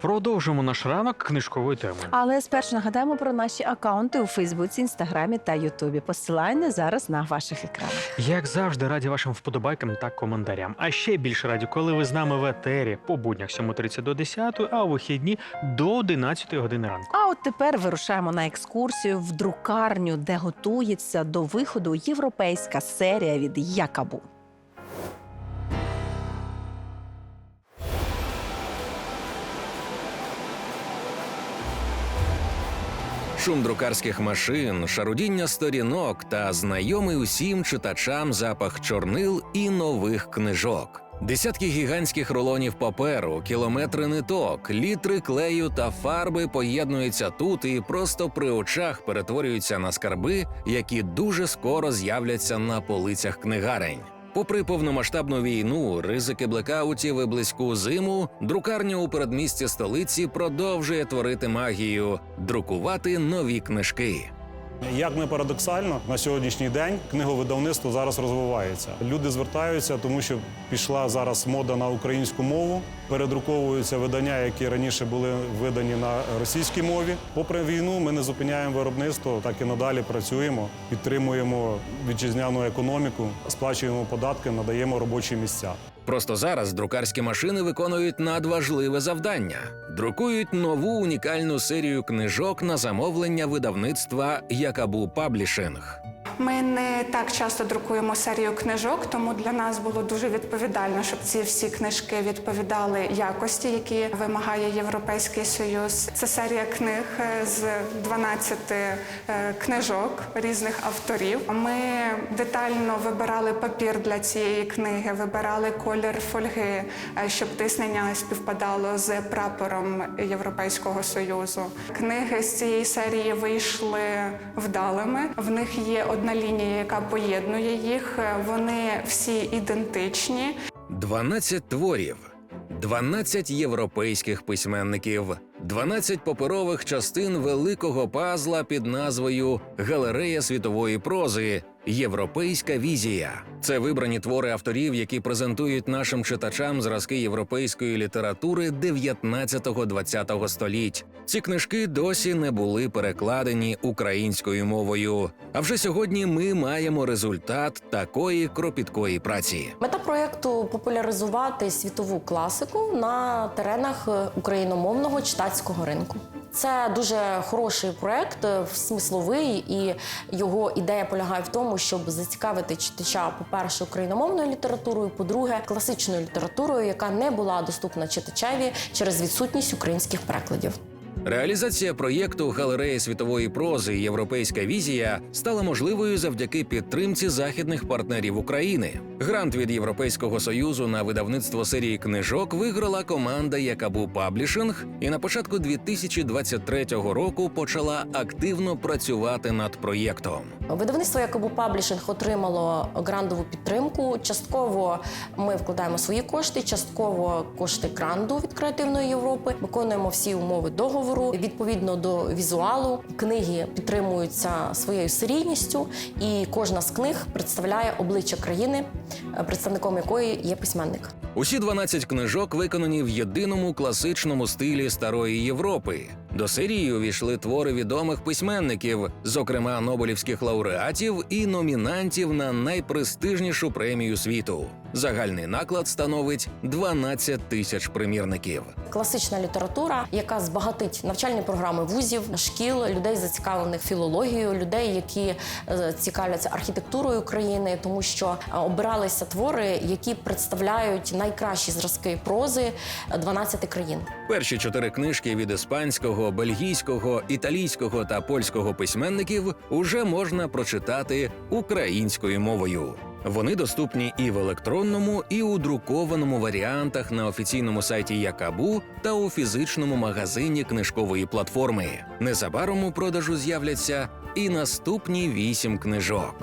Продовжимо наш ранок книжковою темою. Але спершу нагадаємо про наші акаунти у Фейсбуці, Інстаграмі та Ютубі. Посилання зараз на ваших екранах. Як завжди, раді вашим вподобайкам та коментарям. А ще більше раді, коли ви з нами в етері по буднях 7.30 до 10, а у вихідні до 11 години ранку. А от тепер вирушаємо на екскурсію в друкарню, де готується до виходу європейська серія від Якабу. Шум друкарських машин, шарудіння сторінок та знайомий усім читачам запах чорнил і нових книжок. Десятки гігантських рулонів паперу, кілометри ниток, літри клею та фарби поєднуються тут і просто при очах перетворюються на скарби, які дуже скоро з'являться на полицях книгарень. Попри повномасштабну війну, ризики блекаутів і близьку зиму, друкарня у передмісті столиці продовжує творити магію, друкувати нові книжки. Як не парадоксально, на сьогоднішній день книговидавництво зараз розвивається. Люди звертаються, тому що пішла зараз мода на українську мову. Передруковуються видання, які раніше були видані на російській мові. Попри війну, ми не зупиняємо виробництво, так і надалі працюємо, підтримуємо вітчизняну економіку, сплачуємо податки, надаємо робочі місця. Просто зараз друкарські машини виконують надважливе завдання: друкують нову унікальну серію книжок на замовлення видавництва Якабу Паблішинг. Ми не так часто друкуємо серію книжок, тому для нас було дуже відповідально, щоб ці всі книжки відповідали якості, які вимагає Європейський Союз. Це серія книг е, з 12 е, книжок різних авторів. Ми детально вибирали папір для цієї книги, вибирали колір фольги, е, щоб тиснення співпадало з прапором Європейського Союзу. Книги з цієї серії вийшли вдалими. В них є одна лінія, яка поєднує їх. Вони всі ідентичні. 12 творів, 12 європейських письменників, 12 паперових частин великого пазла під назвою Галерея світової прози. Європейська візія це вибрані твори авторів, які презентують нашим читачам зразки європейської літератури 19-20 століть. Ці книжки досі не були перекладені українською мовою. А вже сьогодні ми маємо результат такої кропіткої праці. Мета проєкту популяризувати світову класику на теренах україномовного читацького ринку. Це дуже хороший проект, е, смисловий, і його ідея полягає в тому, щоб зацікавити читача, по-перше, україномовною літературою, по-друге, класичною літературою, яка не була доступна читачеві через відсутність українських перекладів. Реалізація проєкту Галереї світової прози Європейська візія стала можливою завдяки підтримці західних партнерів України. Грант від Європейського союзу на видавництво серії книжок виграла команда Якабу Паблішинг і на початку 2023 року почала активно працювати над проєктом. Видавництво Якобу Паблішинг отримало грандову підтримку. Частково ми вкладаємо свої кошти, частково кошти гранду від креативної Європи. Виконуємо всі умови договору. Відповідно до візуалу, книги підтримуються своєю серійністю, і кожна з книг представляє обличчя країни, е, представником якої є письменник. Усі 12 книжок виконані в єдиному класичному стилі старої Європи. До серії увійшли твори відомих письменників, зокрема Нобелівських лауреатів і номінантів на найпрестижнішу премію світу. Загальний наклад становить 12 тисяч примірників. Класична література, яка збагатить навчальні програми вузів, шкіл, людей зацікавлених філологією, людей, які е, цікавляться архітектурою країни, тому що е, обиралися твори, які представляють найкращі зразки прози 12 країн. Перші чотири книжки від іспанського, бельгійського, італійського та польського письменників уже можна прочитати українською мовою. Вони доступні і в електронному, і у друкованому варіантах на офіційному сайті Якабу та у фізичному магазині книжкової платформи. Незабаром у продажу з'являться і наступні вісім книжок.